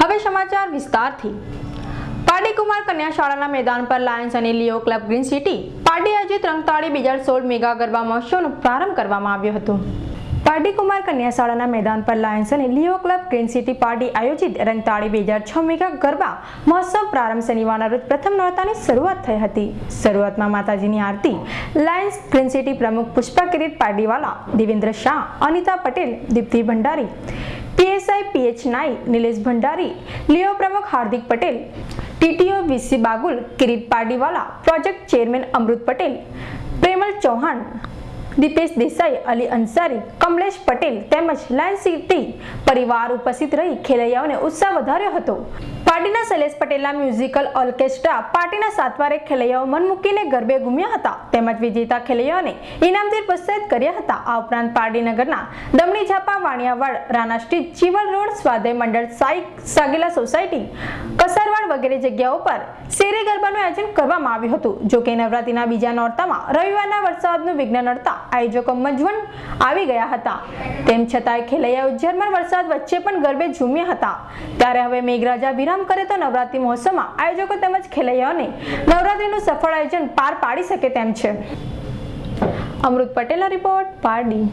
હવે સમાચાર વિસ્તારથી. પાડી કુમાર કન્યા શાળાના મેદાન પર લાયન્સ અને Leo club green city party આયોજિત રંગતાળી બે હજાર સોળ મેગા ગરબા મહોત્સવનો પ્રારંભ કરવામાં આવ્યો હતો. પાડીકુમાર કુમાર કન્યા શાળાના મેદાન પર લાયન્સ અને Leo club green city party આયોજિત રંગતાળી બે હજાર છ મેગા ગરબા મહોત્સવ પ્રારંભ શનિવારના રોજ પ્રથમ નોરતાની શરૂઆત થઈ હતી. શરૂઆતમાં માતાજીની આરતી, લાયન્સ ગ્રીન સિટી પ્રમુખ Pushpa Kirit Padiwala Devendra Shah, Anita Patel, Dipti Bhandari PSI PH Nai Nilesh Bhandari, Leo પ્રમુખ Hardik Patel, TTO VC Bagul, Kirit Padiwala project chairman Amrut Patel, Premal Chauhan, Dipesh Desai, Ali Ansari, Kamlesh Patel તેમજ Lions city પરિવાર ઉપસ્થિત રહી ખેલૈયાઓને ઉત્સાહ વધાર્યો હતો. પાર્ટીના શૈલેષ પટેલના મ્યુઝિકલ ઓર્કેસ્ટ્રા પાર્ટીના સાતવારે ખેલૈયાઓ મન મૂકીને ગરબે ઘૂમ્યા હતા. તેમજ વિજેતા ખેલૈયાઓને ઇનામથી પ્રોત્સાહિત કર્યા હતા. આ ઉપરાંત પાર્ટીનગરના દમણી ઝાપા વાણિયાવાડ રાણા સ્ટ્રીટ ચીવલ રોડ સ્વાધ્યાય મંડળ સાઈ સાગેલા સોસાયટી કસરવાડ વગેરે જગ્યાઓ પર શેરે ગરબાનું આયોજન કરવામાં આવ્યું હતું. જો કે નવરાત્રીના બીજા નોરતામાં રવિવારના વરસાદનું વિઘ્ન નડતા આયોજકો મજવણ આવી ગયા હતા. તેમ છતાંય ખેલૈયાઓ ઝરમર વરસાદ વચ્ચે પણ ગરબે ઝૂમ્યા હતા. ત્યારે હવે મેઘરાજા વિરામ કરે તો નવરાત્રી મહોત્સવમાં આયોજકો તેમજ ખેલૈયાઓને નવરાત્રીનું સફળ આયોજન પાર પાડી શકે તેમ છે. અમૃત પટેલનો રિપોર્ટ પારડી.